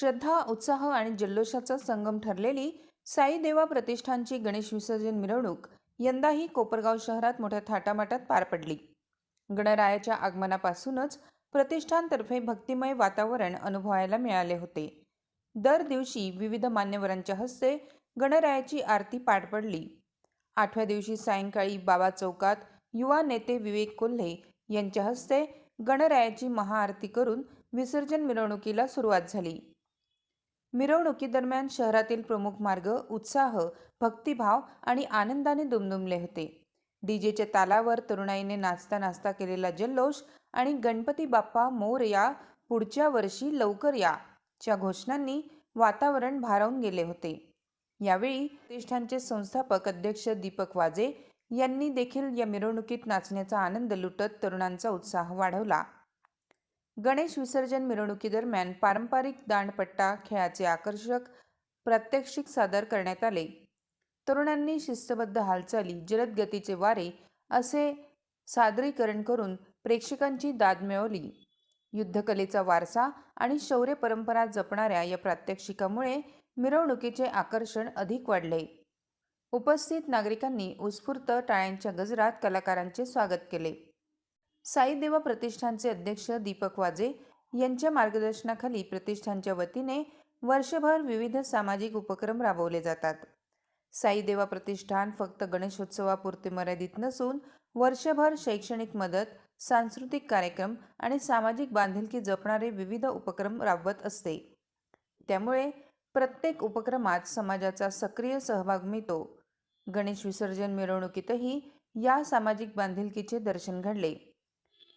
श्रद्धा उत्साह आणि जल्लोषाचा संगम ठरलेली साई देवा प्रतिष्ठानची गणेश विसर्जन मिरवणूक यंदाही कोपरगाव शहरात मोठ्या थाटामाटात पार पडली. गणरायाच्या आगमनापासूनच प्रतिष्ठानतर्फे भक्तिमय वातावरण अनुभवायला मिळाले होते. दर दिवशी विविध मान्यवरांच्या हस्ते गणरायाची आरती पार पडली. आठव्या दिवशी सायंकाळी बाबा चौकात युवा नेते विवेक कोल्हे यांच्या हस्ते गणरायाची महाआरती करून विसर्जन मिरवणुकीला सुरुवात झाली. मिरवणुकीदरम्यान शहरातील प्रमुख मार्ग उत्साह भक्तिभाव आणि आनंदाने दुमदुमले होते. डीजेच्या तालावर तरुणाईने नाचता नाचता केलेला जल्लोष आणि गणपती बाप्पा मोर या पुढच्या वर्षी लवकर या च्या घोषणांनी वातावरण भारावून गेले होते. यावेळी प्रतिष्ठानचे संस्थापक अध्यक्ष दीपक वाजे यांनी देखील या मिरवणुकीत नाचण्याचा आनंद लुटत तरुणांचा उत्साह वाढवला. गणेश विसर्जन मिरवणुकीदरम्यान पारंपरिक दांडपट्टा खेळाचे आकर्षक प्रात्यक्षिक सादर करण्यात आले. तरुणांनी शिस्तबद्ध हालचाली जलद गतीचे वारे असे सादरीकरण करून प्रेक्षकांची दाद मिळवली. युद्धकलेचा वारसा आणि शौर्य परंपरा जपणाऱ्या या प्रात्यक्षिकामुळे मिरवणुकीचे आकर्षण अधिक वाढले. उपस्थित नागरिकांनी उत्स्फूर्त टाळ्यांच्या गजरात कलाकारांचे स्वागत केले. साईदेवा प्रतिष्ठानचे अध्यक्ष दीपक वाजे यांच्या मार्गदर्शनाखाली प्रतिष्ठानच्या वतीने वर्षभर विविध सामाजिक उपक्रम राबवले जातात. साईदेवा प्रतिष्ठान फक्त गणेशोत्सवापुरते मर्यादित नसून वर्षभर शैक्षणिक मदत सांस्कृतिक कार्यक्रम आणि सामाजिक बांधिलकी जपणारे विविध उपक्रम राबवत असते. त्यामुळे प्रत्येक उपक्रमात समाजाचा सक्रिय सहभाग मिळतो. गणेश विसर्जन मिरवणुकीतही या सामाजिक बांधिलकीचे दर्शन घडले.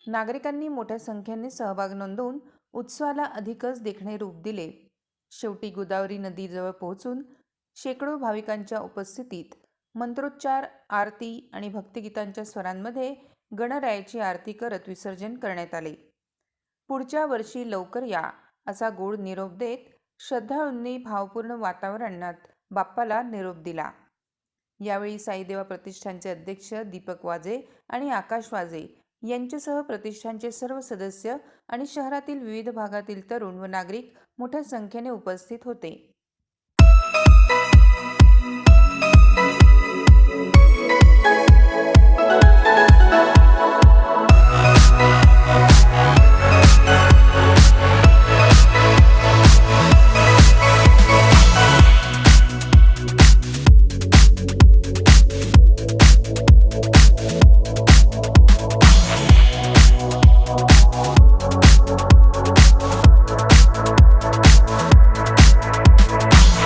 नागरिकांनी मोठ्या संख्येने सहभाग नोंदवून उत्सवाला अधिकच देखणे रूप दिले. शेवटी गोदावरी नदीजवळ पोहोचून शेकडो भाविकांच्या उपस्थितीत मंत्रोच्चार आरती आणि भक्तिगीतांच्या स्वरांमध्ये गणरायाची आरती करत विसर्जन करण्यात आले. पुढच्या वर्षी लवकर या असा गोड निरोप देत श्रद्धाळूंनी भावपूर्ण वातावरणात बाप्पाला निरोप दिला. यावेळी साईदेवा प्रतिष्ठानचे अध्यक्ष दीपक वाजे आणि आकाश वाजे यांच्यासह प्रतिष्ठानचे सर्व सदस्य आणि शहरातील विविध भागातील तरुण व नागरिक मोठ्या संख्येने उपस्थित होते.